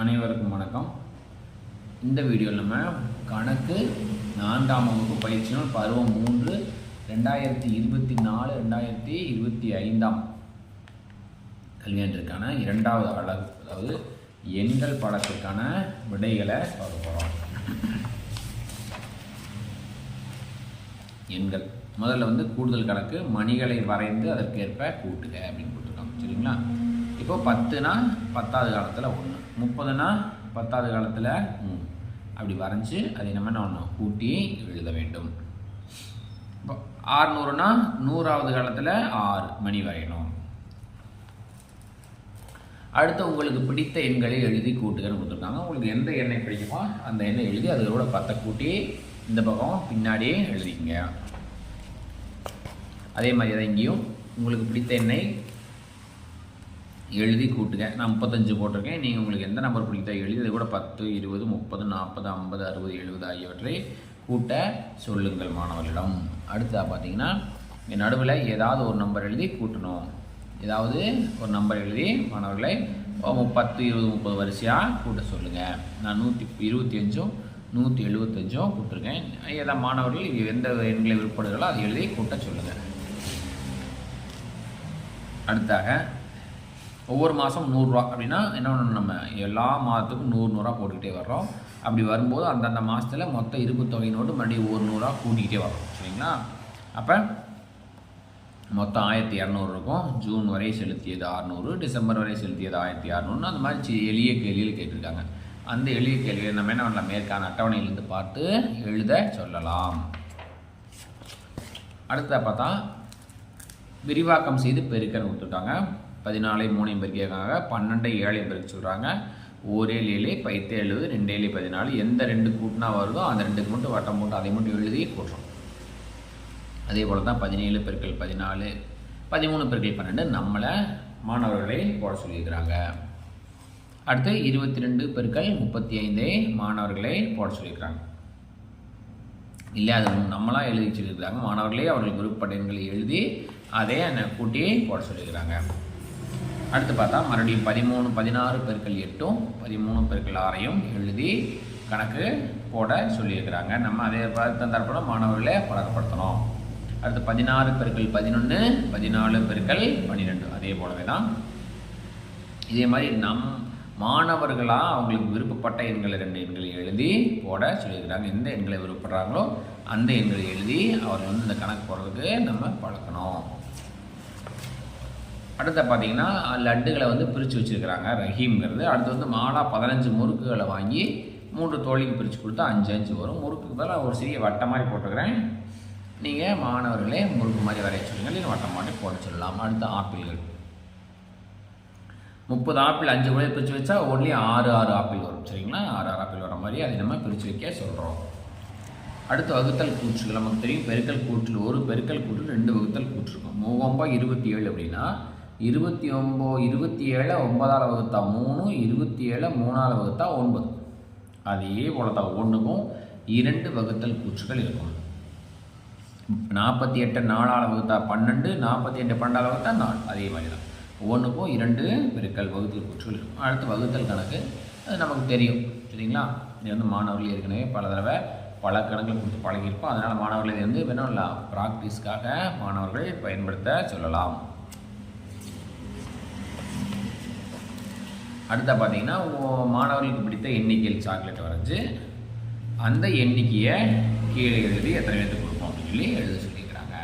அனைவருக்கும் வணக்கம். இந்த வீடியோவில் நம்ம கணக்கு நான்காம் வகுப்பு பயிற்சியினால் பருவம் மூன்று ரெண்டாயிரத்தி இருபத்தி நாலு ரெண்டாயிரத்தி இருபத்தி ஐந்தாம் கல்வியாண்டிற்கான இரண்டாவது அழகு அதாவது எண்கள் படத்திற்கான விடைகளை பார்க்க போகிறோம் எண்கள். முதல்ல வந்து கூடுதல் கணக்கு மணிகளை வரைந்து அதற்கேற்ப கூட்டுக அப்படின்னு கொடுத்துருக்காங்க சரிங்களா? இப்போ பத்துனா பத்தாவது காலத்தில் ஒன்று முப்பதுனா பத்தாவது காலத்தில் மூணு. அப்படி வரைஞ்சி அதை நம்ம என்ன ஒன்று கூட்டி எழுத வேண்டும். இப்போ ஆறுநூறுனா நூறாவது காலத்தில் ஆறு மணி வரையணும். அடுத்து உங்களுக்கு பிடித்த எண்களை எழுதி கூட்டுகன்னு கொடுத்துருக்காங்க. உங்களுக்கு எந்த எண்ணெய் பிடிக்குமோ அந்த எண்ணெய் எழுதி அதோட பத்தை கூட்டி இந்த பக்கம் பின்னாடியே எழுதிக்கங்க. அதே மாதிரி தான் இங்கேயும். உங்களுக்கு பிடித்த எண்ணெய் எழுதி கூட்டுங்க. நான் முப்பத்தஞ்சு போட்டிருக்கேன். நீங்கள் உங்களுக்கு எந்த நம்பர் பிடித்தோ எழுதி அது கூட பத்து இருபது முப்பது நாற்பது ஐம்பது அறுபது எழுபது ஆகியவற்றை கூட்ட சொல்லுங்கள் மாணவர்களிடம். அடுத்ததாக பார்த்தீங்கன்னா நடுவில் ஏதாவது ஒரு நம்பர் எழுதி கூட்டணும். ஏதாவது ஒரு நம்பர் எழுதி மாணவர்களை பத்து இருபது முப்பது வரிசையாக கூட்ட சொல்லுங்கள் நான் நூற்றி இருபத்தி அஞ்சும் நூற்றி எழுபத்தஞ்சும் கூட்டிருக்கேன். ஏதாவது மாணவர்கள் இது எந்த எண்களை விற்படுகளோ அதை எழுதி கூட்ட சொல்லுங்கள் அடுத்தாக ஒவ்வொரு மாதம் நூறுரூவா அப்படின்னா என்ன பண்ணணும் நம்ம? எல்லா மாதத்துக்கும் நூறு நூறுரூவா போட்டுக்கிட்டே வர்றோம். அப்படி வரும்போது அந்தந்த மாதத்தில் மொத்த இருப்பு நோட்டு மறுபடியும் ஒரு நூறுரூவா கூட்டிக்கிட்டே வரும் சரிங்களா? அப்போ மொத்தம் ஆயிரத்தி இரநூறு இருக்கும். ஜூன் வரை செலுத்தியது அறநூறு டிசம்பர் வரை செலுத்தியது ஆயிரத்தி அறநூறுன்னு அந்த மாதிரி எளிய கேள்வியில் கேட்டிருக்காங்க. அந்த எளிய கேள்வியை நம்ம என்ன பண்ணலாம்? மேற்கான அட்டவணையிலிருந்து பார்த்து எழுத சொல்லலாம். அடுத்த பார்த்தா விரிவாக்கம் செய்து பெருக்கன்னு கொடுத்துருக்காங்க. பதினாலை மூணையும் பெருக்கியிருக்காங்க பன்னெண்டை ஏழையும் பெருக்க சொல்கிறாங்க ஓரேழு ஏழு பைத்து எழுபது ரெண்டு ஏழு பதினாலு எந்த ரெண்டு கூட்டினா வருதோ அந்த ரெண்டுக்கு மட்டும் வட்டம் போட்டு அதை மட்டும் எழுதி கூட்டுறோம் அதே போல் தான் பதினேழு பெருக்கள் பதினாலு பதிமூணு பெருக்கள் பன்னெண்டு நம்மளை மாணவர்களை போட சொல்லியிருக்கிறாங்க. அடுத்து இருபத்தி ரெண்டு பெருக்கள் முப்பத்தி ஐந்தே மாணவர்களை போட சொல்லியிருக்கிறாங்க. இல்லை அது நம்மளாம் எழுதி சொல்லியிருக்கிறாங்க மாணவர்களே அவர்கள் குரூப் எண்களை எழுதி அதே என்னை கூட்டி போட சொல்லியிருக்கிறாங்க. அடுத்து பார்த்தா மறுபடியும் பதிமூணு பதினாறு பெருக்கள் எட்டும் பதிமூணு பெருக்கள் ஆறையும் எழுதி கணக்கு போட சொல்லியிருக்கிறாங்க. நம்ம அதே தந்தரப்பட மாணவர்களை பழக்கப்படுத்தணும். அடுத்து பதினாறு பெருக்கள் பதினொன்று பதினாலு பெருக்கள் பன்னிரெண்டு அதே போலவே தான். இதே மாதிரி நம் மாணவர்களாக அவங்களுக்கு விருப்பப்பட்ட எண்களை ரெண்டு எண்களை எழுதி போட சொல்லியிருக்கிறாங்க. எந்த எண்களை விருப்பப்படுறாங்களோ அந்த எண்களை எழுதி அவர் வந்து இந்த கணக்கு போடுறதுக்கு நம்ம பழக்கணும். அடுத்து பார்த்தீங்கன்னா லட்டுகளை வந்து பிரித்து வச்சுருக்கிறாங்க. ரஹீம்ங்கிறது. அடுத்து வந்து மாலா பதினஞ்சு முறுக்குகளை வாங்கி மூன்று தோழிக்கு பிரித்து கொடுத்தா அஞ்சு அஞ்சு வரும். முறுக்குக்கு பதிலாக ஒரு சிறிய வட்டம் மாதிரி போட்டுக்கிறேன். நீங்கள் மாணவர்களே முறுக்கு மாதிரி வரைய சொல்லுங்கள். இல்லை வட்டம் மாதிரி போட சொல்லலாம். அடுத்து ஆப்பிள்கள். முப்பது ஆப்பிள் அஞ்சு கூட பிரித்து வச்சா ஒன்லி ஆறு ஆறு ஆப்பிள் வரும். சரிங்களா? ஆறு ஆறு ஆப்பிள் வர மாதிரி அதை நம்ம பிரித்து வைக்க சொல்கிறோம் அடுத்து வகுத்தல் கூற்றுகள். நமக்கு தெரியும் பெருக்கல் கூற்றில் ஒரு பெருக்கல் கூற்று ரெண்டு வகுத்தல் கூற்று இருக்கும். மூவம்பா இருபத்தி ஏழு அப்படின்னா இருபத்தி ஒம்போ இருபத்தி ஏழை ஒன்பதால் வகுத்தா மூணு இருபத்தி ஏழை மூணால் வகுத்தா ஒன்பது. அதே போல தான் ஒன்றுக்கும் இரண்டு வகுத்தல் கூற்றுகள் இருக்கும். நாற்பத்தி எட்டு நாலால் வகுத்தா பன்னெண்டு நாற்பத்தி எட்டு பன்னெண்டால் வகுத்தா நாலு. அதே மாதிரி தான் ஒவ்வொன்றுக்கும் இரண்டு பெருக்கல் வகுத்தல் கூற்றுகள் இருக்கும். அடுத்து வகுத்தல் கணக்கு. அது நமக்கு தெரியும். சரிங்களா? இது வந்து மாணவர்கள் ஏற்கனவே பல தடவை பல கணக்கில் கொடுத்து பழகியிருப்போம். அதனால் மாணவர்கள் இது வந்து வேணும் இல்லை ப்ராக்டிஸ்க்காக மாணவர்கள் பயன்படுத்த சொல்லலாம். அடுத்த பார்த்தீங்கன்னா மாணவர்களுக்கு பிடித்த எண்ணிக்கையில் சாக்லேட் வரைஞ்சி அந்த எண்ணிக்கையை கீழே எழுதி எத்தனை பேருக்கு கொடுப்போம் அப்படின்னு சொல்லி எழுத சொல்லியிருக்கிறாங்க.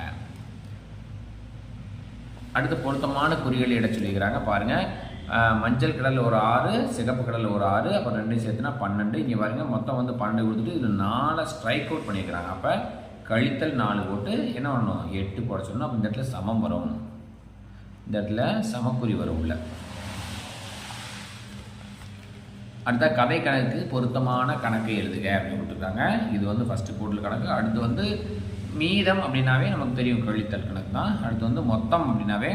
அடுத்து பொருத்தமான குறிகள் இட சொல்லியிருக்கிறாங்க. பாருங்கள் மஞ்சள் கடல் ஒரு ஆறு சிகப்பு கடல் ஒரு ஆறு அப்புறம் ரெண்டையும் சேர்த்துனா பன்னெண்டு. இங்கே பாருங்கள் மொத்தம் வந்து பன்னெண்டு கொடுத்துட்டு இதில் நாலு ஸ்ட்ரைக் அவுட் பண்ணியிருக்கிறாங்க. அப்போ கழித்தல் நாலு போட்டு என்ன பண்ணணும்? எட்டு போட சொல்லணும். அப்போ இந்த இடத்துல சமம் வரும். இந்த இடத்துல சமக்குறி வரும் உள்ள. அடுத்த கதை கணக்கு பொருத்தமான கணக்கை எழுதுக அப்படின்னு கொடுத்துருக்காங்க. இது வந்து ஃபஸ்ட்டு கூட்டல் கணக்கு. அடுத்து வந்து மீதம் அப்படின்னாவே நமக்கு தெரியும் கழித்தல் கணக்கு தான். அடுத்து வந்து மொத்தம் அப்படின்னாவே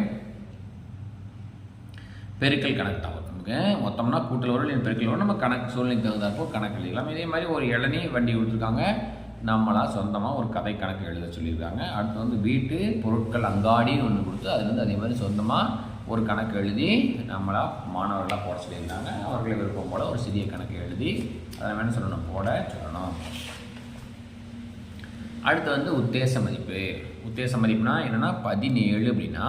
பெருக்கல் கணக்கு தான் நமக்கு. மொத்தம்னா கூட்டல் வரும் இல்லை பெருக்கல் வரும். நம்ம கணக்கு சூழ்நிலைக்கு தகுந்தாப்போ கணக்கு எழுதலாம். இதே மாதிரி ஒரு இளநீ வண்டி கொடுத்துருக்காங்க. நம்மளாக சொந்தமாக ஒரு கதை கணக்கு எழுத சொல்லியிருக்காங்க. அடுத்து வந்து வீட்டு பொருட்கள் அங்காடின்னு ஒன்று கொடுத்து அது வந்து அதே மாதிரி சொந்தமாக ஒரு கணக்கு எழுதி நம்மளாக மாணவர்களாக போட சொல்லியிருந்தாங்க. அவர்களை விருப்பம் போல் ஒரு சிறிய கணக்கு எழுதி அதை என்ன சொல்லணும்? போட சொல்லணும். அடுத்து வந்து உத்தேச மதிப்பு. உத்தேச மதிப்புனா என்னென்னா பதினேழு அப்படின்னா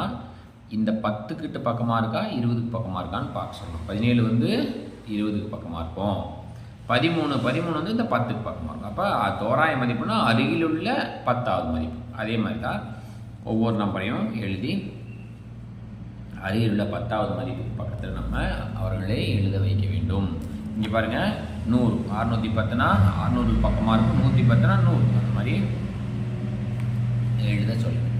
இந்த பத்துக்கிட்ட பக்கமாக இருக்கா? இருபதுக்கு பக்கமாக இருக்கான்னு பார்க்க சொல்லணும். பதினேழு வந்து இருபதுக்கு பக்கமாக இருக்கும். பதிமூணு பதிமூணு வந்து இந்த பத்துக்கு பக்கமாக இருக்கும். அப்போ தோராய மதிப்புனா அருகில் உள்ள பத்தாவது மதிப்பு. அதே மாதிரி தான் ஒவ்வொரு நம்பரையும் எழுதி அருகில் உள்ள பத்தாவது மதிப்பு பக்கத்தில் நம்ம அவர்களை எழுத வைக்க வேண்டும். இங்கே பாருங்கள் நூறு. அறுநூற்றி பத்துனா அறுநூறு பக்கமாக இருக்கும். நூற்றி பத்துனா நூறு. அந்த மாதிரி எழுத சொல்லுங்கள்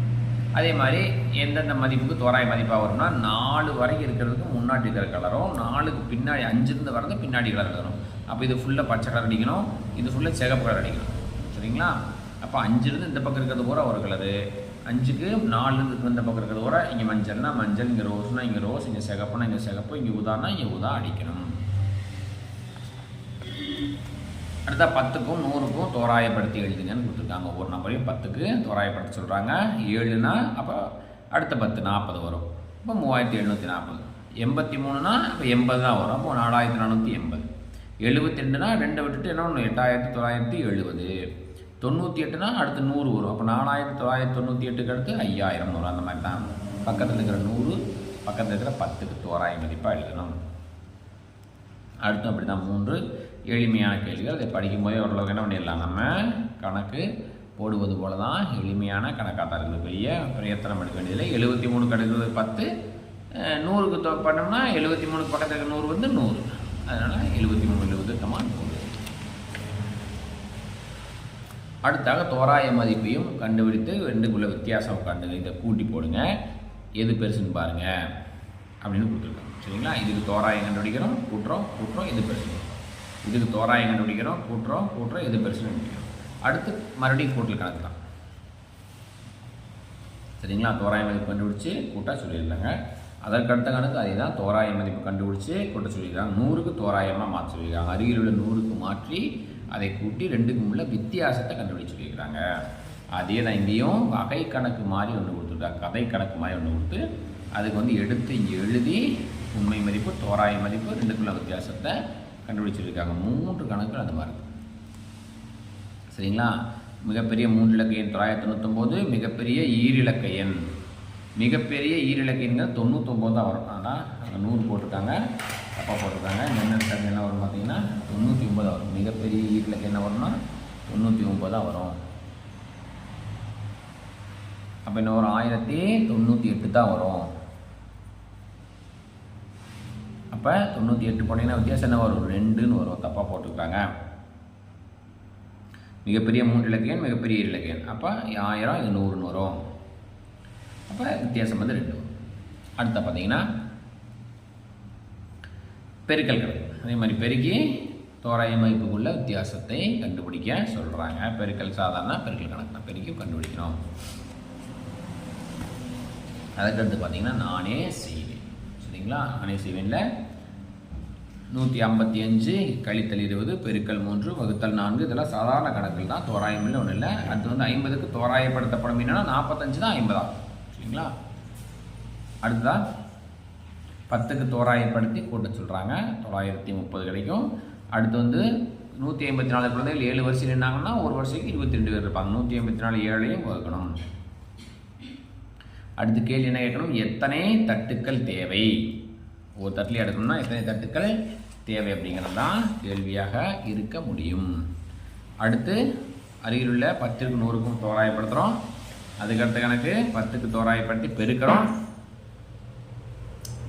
அதே மாதிரி எந்தெந்த மதிப்புக்கு தோராய மதிப்பாக வரும்னா நாலு வரைக்கும் இருக்கிறதுக்கு முன்னாடி இருக்கிற கலரும் நாலுக்கு பின்னாடி அஞ்சுருந்து வரது பின்னாடி கலர் எழுதணும் அப்போ இது ஃபுல்லாக பச்சை கலர் அடிக்கணும். இது ஃபுல்லாக சிகப்பு கலர் அடிக்கணும். சரிங்களா? அப்போ அஞ்சுலேருந்து இந்த பக்கம் இருக்கிறது பூரா ஒரு கலரு அஞ்சுக்கு நாலுலேருந்து இந்த பக்கம் இருக்கிற தவிர இங்கே மஞ்சள்னா மஞ்சள் இங்கே ரோஸ்னா இங்கே ரோஸ் இங்கே சிகப்புனா இங்கே சிகப்பு இங்கே உதானா இங்கே உதா அடிக்கணும். அடுத்தா பத்துக்கும் நூறுக்கும் தோராயப்படுத்தி எழுதுங்கன்னு கொடுத்துருக்காங்க. ஒவ்வொரு நம்பரையும் பத்துக்கு தோராயப்படுத்த சொல்கிறாங்க ஏழுனா அப்போ அடுத்த பத்து நாற்பது வரும். இப்போ மூவாயிரத்தி எழுநூற்றி நாற்பது எண்பத்தி மூணுனா இப்போ எண்பது தான் வரும். அப்போ நாலாயிரத்தி நானூற்றி எண்பது. எழுபத்தி ரெண்டுனா ரெண்டை விட்டுட்டு என்ன ஒன்று எட்டாயிரத்தி தொள்ளாயிரத்தி எழுபது. தொண்ணூற்றி எட்டுனா அடுத்து நூறு வரும். அப்போ நாலாயிரத்தி தொள்ளாயிரத்தி தொண்ணூற்றி எட்டுக்கு அடுத்து ஐயாயிரம் வரும். அந்த மாதிரி தான் பக்கத்தில் இருக்கிற நூறு பக்கத்தில் இருக்கிற பத்துக்கு தோராய மதிப்பாக எழுதணும். அடுத்து அப்படி தான் மூன்று. எளிமையான கேள்விகள். அதை படிக்கும்போதே ஓரளவுக்கு என்ன பண்ணிடலாம் நம்ம? கணக்கு போடுவது போல தான் எளிமையான கணக்காக தான் இருக்குது பெரிய பிரயத்தனம் எடுக்க வேண்டியதில்லை? எழுபத்தி மூணு கணக்கு பத்து. நூறுக்கு தொ பண்ணோம்னா எழுபத்தி மூணுக்கு பக்கத்தில் இருக்கிற நூறு வந்து நூறு. அதனால் எழுபத்தி மூணு எழுபது கமா நூறு. அடுத்தாக தோராய மதிப்பையும் கண்டுபிடித்து ரெண்டுக்குள்ள வித்தியாசம் கண்டு இதை கூட்டி போடுங்க. எது பெருசுன்னு பாருங்க. அப்படின்னு கொடுத்துருக்காங்க. சரிங்களா? இதுக்கு தோராயம் கண்டுபிடிக்கிறோம்? கூட்டுறோம் கூட்டுறோம் எது பெருசுன்னு. இதுக்கு தோராயம் கண்டுபிடிக்கிறோம்? கூட்டுறோம் கூட்டுறோம் எது பெருசுன்னு கண்டுபிடிக்கிறோம். அடுத்து மறுபடியும் கூட்டல் கணக்கு தான். சரிங்களா? தோராய மதிப்பு கண்டுபிடிச்சி கூட்டா சொல்லிடலாங்க. அதற்கடுத்த கணக்கு அதே தான் தோராய மதிப்பு கண்டுபிடிச்சி கூட்ட சொல்லியிருக்காங்க நூறுக்கு தோராயமாக மாற்ற சொல்லியிருக்காங்க அருகில் உள்ள நூறுக்கு மாற்றி அதை கூட்டி ரெண்டுக்கும் உள்ள வித்தியாசத்தை கண்டுபிடிச்சிருக்கிறாங்க அதே தான் இங்கேயும் வகை கணக்கு மாதிரி ஒன்று கொடுத்துருக்காங்க கதை கணக்கு மாதிரி ஒன்று கொடுத்து அதுக்கு வந்து எடுத்து இங்கே எழுதி உண்மை மதிப்பு தோராய மதிப்பு ரெண்டுக்குள்ள வித்தியாசத்தை கண்டுபிடிச்சிருக்காங்க மூன்று கணக்குகள் அந்த மாதிரி இருக்கு. சரிங்களா? மிகப்பெரிய மூன்று இலக்க எண் தொள்ளாயிரத்தி தொண்ணூத்தொம்போது மிகப்பெரிய ஈரிலக்க எண். மிகப்பெரிய ஈரிலக்க எண்கள் தொண்ணூத்தொம்போது தான் வரும் ஆனால் நூறு போட்டிருக்காங்க. தப்பாக போட்டிருக்காங்க. என்ன என்ன வரும் பார்த்தீங்கன்னா தொண்ணூற்றி ஒம்பது வரும். மிகப்பெரிய வீட்டில் என்ன வரும்னா தொண்ணூற்றி ஒம்பது தான் வரும். அப்போ என்ன வரும்? ஆயிரத்தி தொண்ணூற்றி எட்டு தான் வரும். அப்போ தொண்ணூற்றி எட்டு போனீங்கன்னா வித்தியாசம் என்ன வரும்? ரெண்டுன்னு வரும். தப்பாக போட்டுருக்காங்க. மிகப்பெரிய மூன்று இலக்கியம் மிகப்பெரிய இலக்கியன் இலக்கியம். அப்போ ஆயிரம் இது நூறுன்னு வரும். அப்போ வித்தியாசம் வந்து ரெண்டு வரும். அடுத்த பார்த்தீங்கன்னா பெருக்கல் கணக்கு அதே மாதிரி பெருக்கி தோராய மதிப்புக்குள்ள வித்தியாசத்தை கண்டுபிடிக்க சொல்கிறாங்க பெருக்கல் சாதாரண பெருக்கல் கணக்கு தான் பெருக்கி கண்டுபிடிக்கணும் அதுக்கடுத்து பார்த்தீங்கன்னா நானே செய்வேன். சரிங்களா? நானே செய்வேன்ல. நூற்றி ஐம்பத்தி அஞ்சு கழித்தல் இருபது பெருக்கல் மூன்று வகுத்தல் நான்கு இதெல்லாம் சாதாரண கணக்குகள் தான். தோராயம் இல்லை ஒன்றும் இல்லை. அடுத்து வந்து ஐம்பதுக்கு தோராயப்படுத்தப்படும் என்னன்னா நாற்பத்தஞ்சு தான் ஐம்பதா? சரிங்களா? அடுத்ததான் பத்துக்கு தோராயப்படுத்தி கூட்ட சொல்கிறாங்க தொள்ளாயிரத்தி முப்பது கிடைக்கும். அடுத்து வந்து நூற்றி ஐம்பத்தி நாலு குழந்தைகள் ஏழு வருஷம் நின்னாங்கன்னா ஒரு வருஷத்துக்கு இருபத்தி ரெண்டு பேர் இருப்பாங்க. நூற்றி ஐம்பத்தி நாலு ஏழையும் வகுக்கணும். அடுத்து கேள்வி என்ன கேட்கணும்? எத்தனை தட்டுக்கள் தேவை? ஒரு தட்டில் எடுக்கணும்னா எத்தனை தட்டுக்கள் தேவை அப்படிங்கிறது தான் கேள்வியாக இருக்க முடியும். அடுத்து அருகிலுள்ள பத்திற்கு நூறுக்கும் தோராயப்படுத்துகிறோம் அதுக்கடுத்த கணக்கு பத்துக்கு தோராயப்படுத்தி பெருக்கிறோம்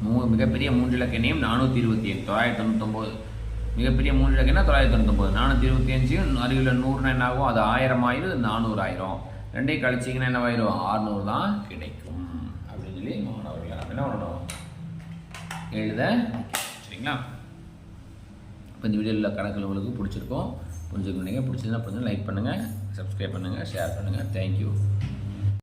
மூ மிகப்பெரிய மூன்று இலக்க எண்ணையும் நானூற்றி இருபத்தி ஏழு தொள்ளாயிரத்தி தொண்ணூத்தொம்பது. மிகப்பெரிய மூன்று இலக்க எண்ணா தொள்ளாயிரத்தி தொண்ணூத்தொம்பது. நானூற்றி இருபத்தி அஞ்சு அருகில் நூறுனா என்ன ஆகும் அது ஆயிரம் ஆயிரம் நானூறு ஆயிரம் ரெண்டையும் கழிச்சிங்கன்னா என்னவாயிரும்? ஆறுநூறு தான் கிடைக்கும். அப்படின்னு சொல்லி மாணவர்கள் என்ன பண்ணணும் எழுத சரிங்களா இப்போ இந்த வீடியோவில் கணக்கில் உங்களுக்கு பிடிச்சிருக்கோம். புரிஞ்சுக்கணும். பிடிச்சதுன்னா புரிஞ்சு லைக் பண்ணுங்கள் சப்ஸ்கிரைப் பண்ணுங்கள் ஷேர் பண்ணுங்கள் தேங்க்யூ